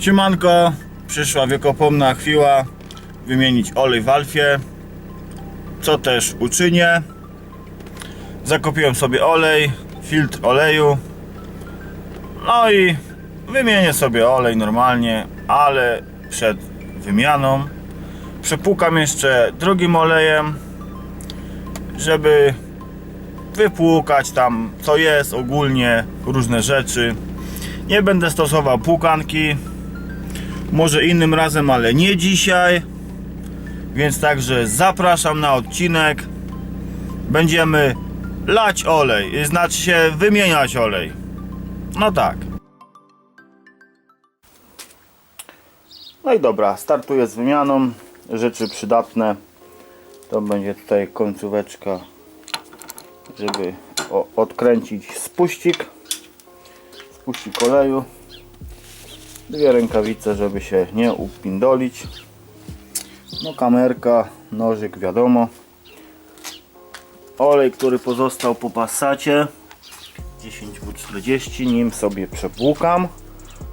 Siemanko, przyszła wiekopomna chwila wymienić olej w Alfie, co też uczynię. Zakupiłem sobie olej, filtr oleju, no i wymienię sobie olej normalnie, ale przed wymianą przepłukam jeszcze drugim olejem, żeby wypłukać tam co jest ogólnie, różne rzeczy. Nie będę stosował płukanki, może innym razem, ale nie dzisiaj. Więc także zapraszam na odcinek. Będziemy lać olej, znaczy się wymieniać olej. No tak. No i dobra, startuję z wymianą. Rzeczy przydatne. To będzie tutaj końcóweczka, żeby odkręcić spuścik. Spuścik oleju. Dwie rękawice, żeby się nie upindolić. No kamerka, nożyk, wiadomo. Olej, który pozostał po passacie. 10W40, nim sobie przepłukam.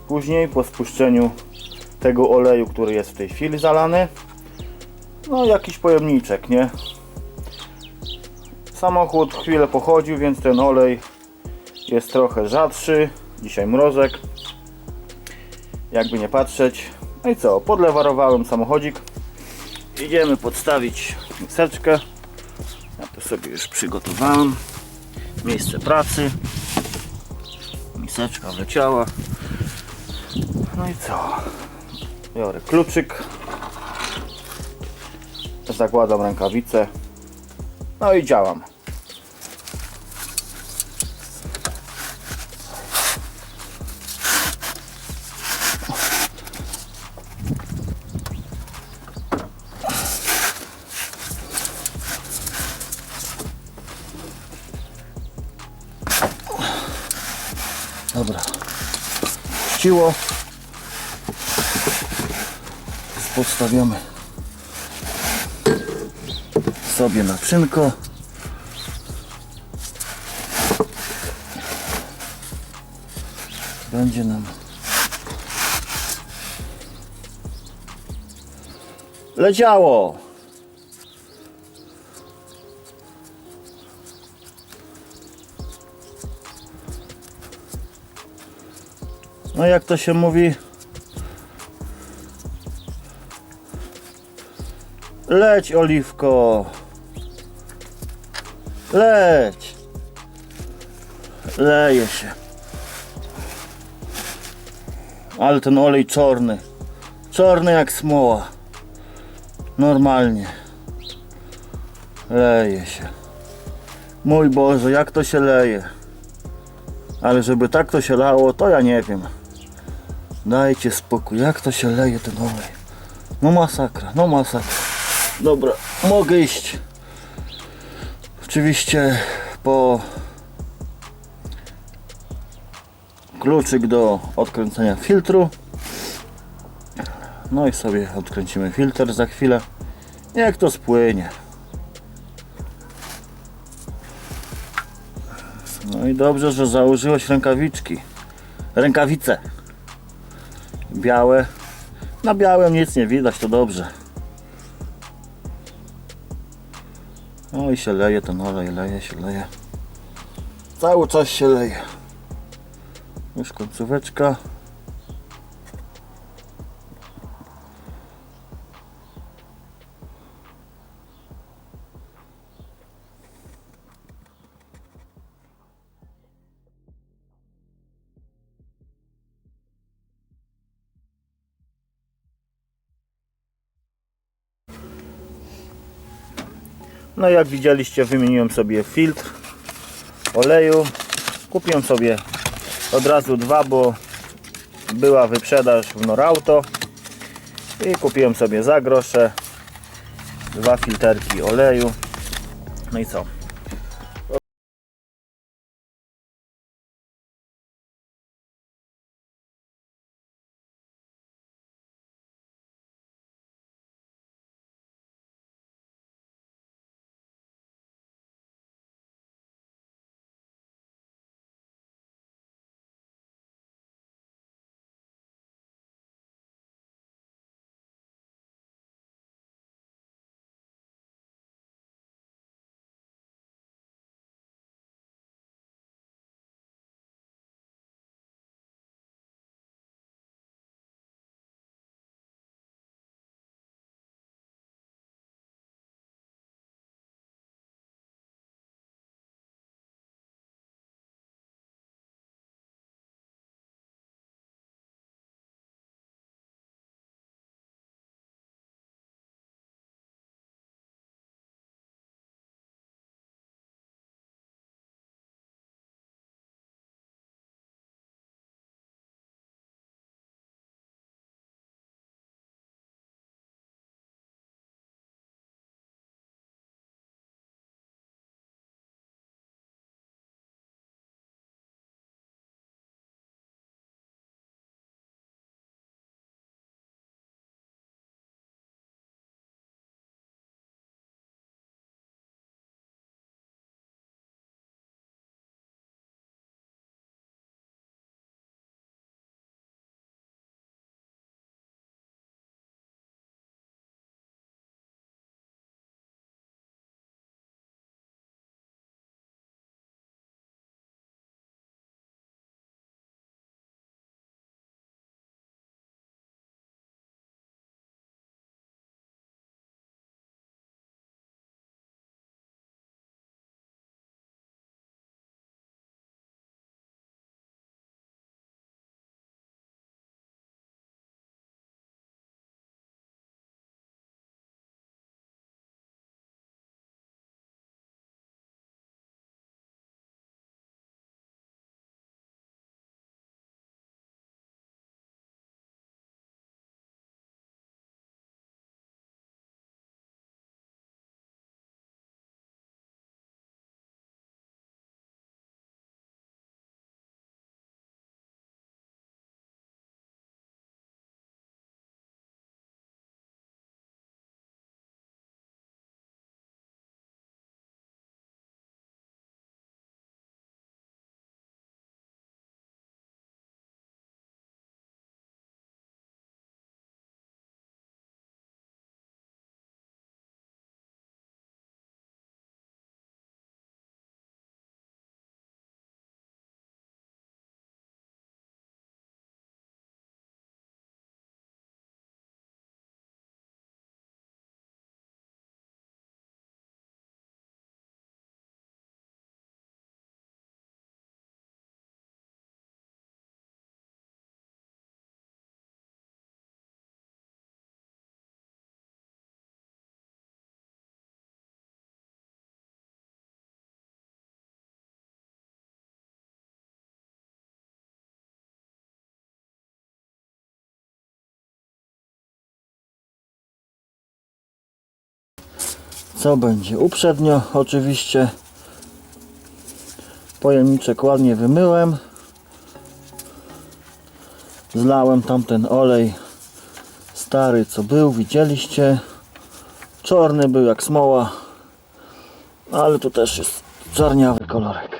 Później po spuszczeniu tego oleju, który jest w tej chwili zalany. No jakiś pojemniczek, nie? Samochód chwilę pochodził, więc ten olej jest trochę rzadszy. Dzisiaj mrozek. Jakby nie patrzeć. No i co? Podlewarowałem samochodzik. Idziemy podstawić miseczkę. Ja to sobie już przygotowałem. Miejsce pracy. Miseczka wleciała. No i co? Biorę kluczyk. Zakładam rękawice. No i działam. Dobra. Chciło. Podstawiamy sobie naczynko. Będzie nam leciało. No jak to się mówi? Leć oliwko. Leć. Leje się. Ale ten olej czarny. Czarny jak smoła. Normalnie. Leje się. Mój Boże, jak to się leje. Ale żeby tak to się lało, to ja nie wiem. Dajcie spokój, jak to się leje ten olej. No masakra, no masakra. Dobra, mogę iść. Oczywiście po kluczyk do odkręcenia filtru. No i sobie odkręcimy filtr za chwilę. Jak to spłynie. No i dobrze, że założyłeś rękawiczki. Rękawice. Białe. Na białym nic nie widać, to dobrze. No i się leje ten olej, leje się, leje. Cały czas się leje. Już końcóweczka. No jak widzieliście wymieniłem sobie filtr oleju. Kupiłem sobie od razu dwa, bo była wyprzedaż w Norauto. I kupiłem sobie za grosze dwa filterki oleju. No i co? Co będzie. Uprzednio oczywiście pojemniczek ładnie wymyłem. Zlałem tamten olej stary co był, widzieliście. Czarny był jak smoła, ale tu też jest czarniawy kolorek.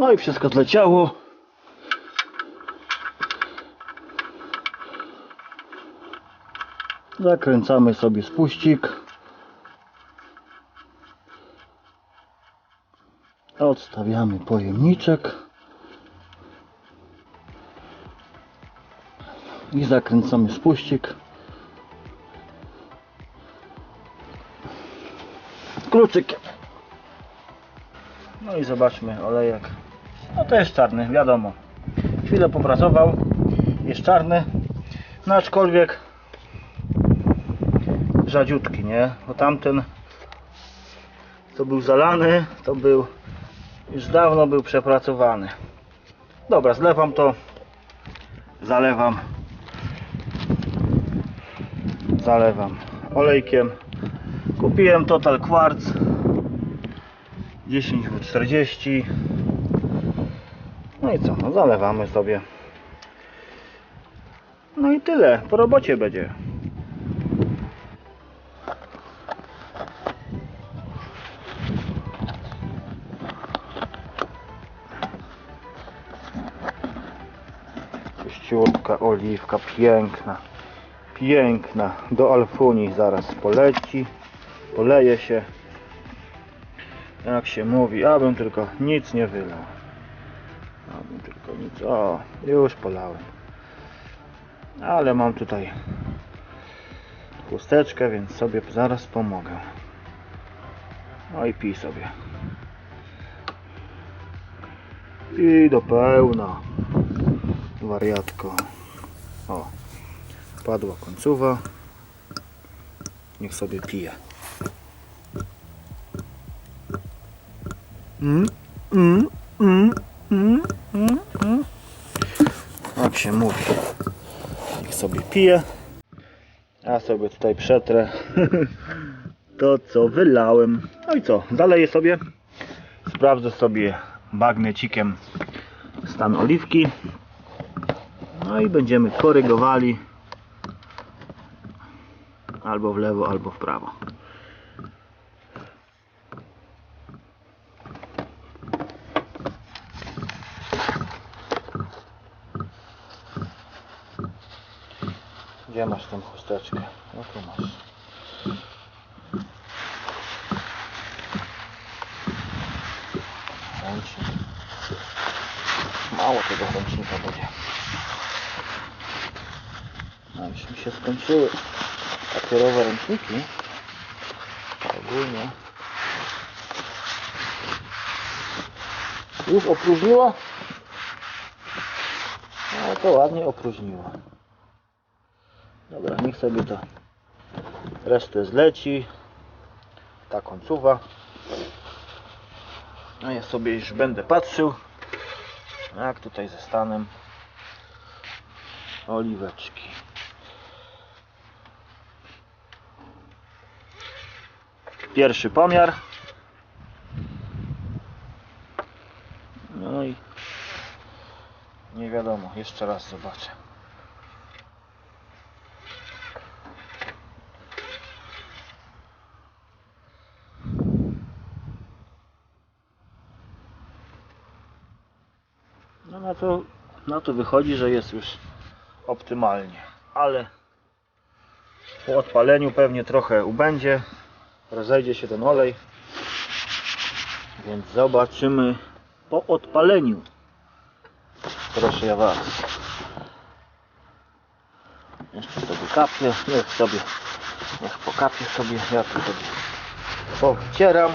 No i wszystko zleciało. Zakręcamy sobie spuścik. Odstawiamy pojemniczek. I zakręcamy spuścik. Kluczykiem. No i zobaczmy olejek. No to jest czarny, wiadomo. Chwilę popracował, jest czarny. No aczkolwiek rzadziutki, nie? Bo tamten co był zalany, to był już dawno był przepracowany. Dobra, zlewam to. Zalewam. Zalewam olejkiem. Kupiłem Total Quartz 10W40 No i co, no zalewamy sobie. No i tyle, po robocie będzie. Czyściutka oliwka, piękna. Piękna, do alfunii zaraz poleci. Poleje się. Jak się mówi, abym tylko nic nie wylał. Nic. O, już polałem. Ale mam tutaj chusteczkę, więc sobie zaraz pomogę. No i pij sobie. I do pełna. Wariatko. O, padła końcowa. Niech sobie pije. Mm, mm, mm, mm, mm, Jak się mówi. Niech sobie pije. Ja sobie tutaj przetrę to co wylałem. No i co? Zaleję sobie. Sprawdzę sobie magnecikiem stan oliwki. No i będziemy korygowali albo w lewo, albo w prawo. Gdzie masz tą chusteczkę? No tu masz. Ręcznik. Mało tego ręcznika będzie. A już mi się skończyły papierowe ręczniki. Ogólnie. Już opróżniło? No to ładnie opróżniło. Dobra, niech sobie to resztę zleci. Ta końcowa. No ja sobie już będę patrzył jak tutaj ze stanem oliweczki. Pierwszy pomiar. No i nie wiadomo, jeszcze raz zobaczę. To, na to wychodzi, że jest już optymalnie, ale po odpaleniu pewnie trochę ubędzie, rozejdzie się ten olej, więc zobaczymy po odpaleniu. Proszę Was. Jeszcze sobie kapie, niech sobie, niech pokapie sobie, ja tu sobie powcieram.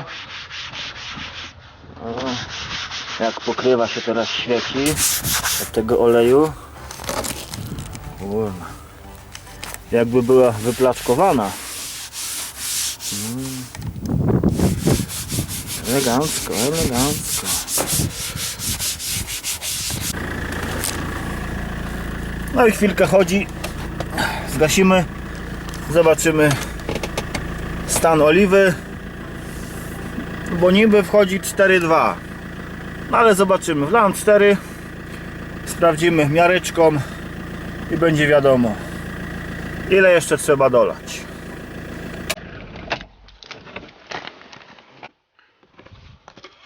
Jak pokrywa się teraz świeci od tego oleju. Kurna. Jakby była wyplaczkowana. Mm. Elegancko, elegancko. No i chwilkę chodzi. Zgasimy. Zobaczymy stan oliwy. Bo niby wchodzi 4,2. No ale zobaczymy. Wlałem 4. Sprawdzimy miareczką i będzie wiadomo ile jeszcze trzeba dolać.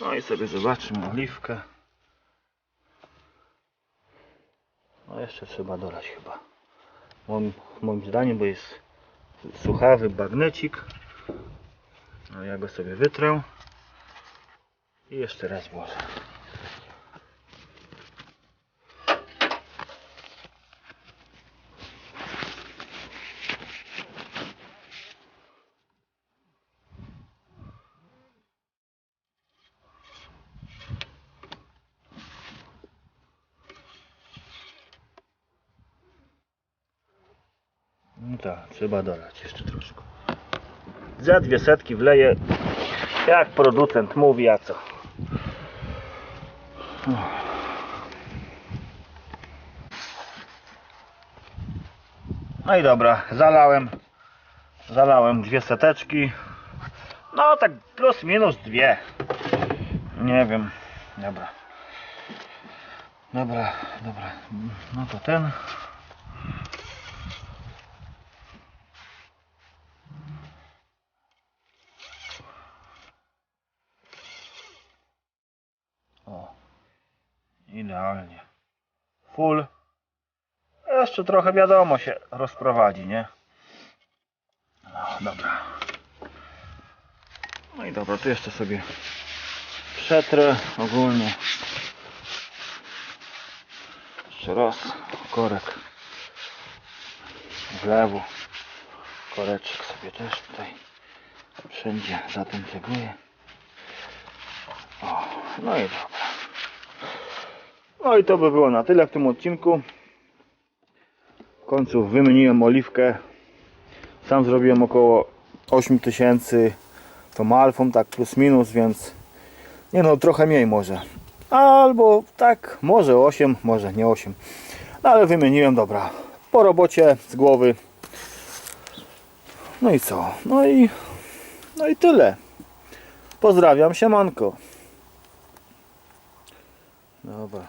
No i sobie zobaczmy oliwkę. No jeszcze trzeba dolać chyba. Moim, moim zdaniem, bo jest suchawy bagnecik. No ja go sobie wytrę. I jeszcze raz włożę. No tak, trzeba dolać jeszcze troszkę. Za dwie setki wleję, jak producent mówi, a co? No i dobra, zalałem, zalałem dwie seteczki. No tak plus minus dwie. Nie wiem, dobra. Dobra, dobra, no to ten. O, idealnie. Full. Jeszcze trochę wiadomo się rozprowadzi, nie? No, dobra. No i dobra, tu jeszcze sobie przetrę ogólnie. Jeszcze raz korek wlewu. Koreczek sobie też tutaj wszędzie zatenteguję. O, no i dobra. No i to by było na tyle w tym odcinku. W końcu wymieniłem oliwkę. Sam zrobiłem około 8000 tą alfą, tak plus minus, więc nie no, trochę mniej może. Albo tak, może 8, może nie 8. No ale wymieniłem, dobra. Po robocie z głowy. No i co? No i no i tyle. Pozdrawiam, siemanko. Dobra.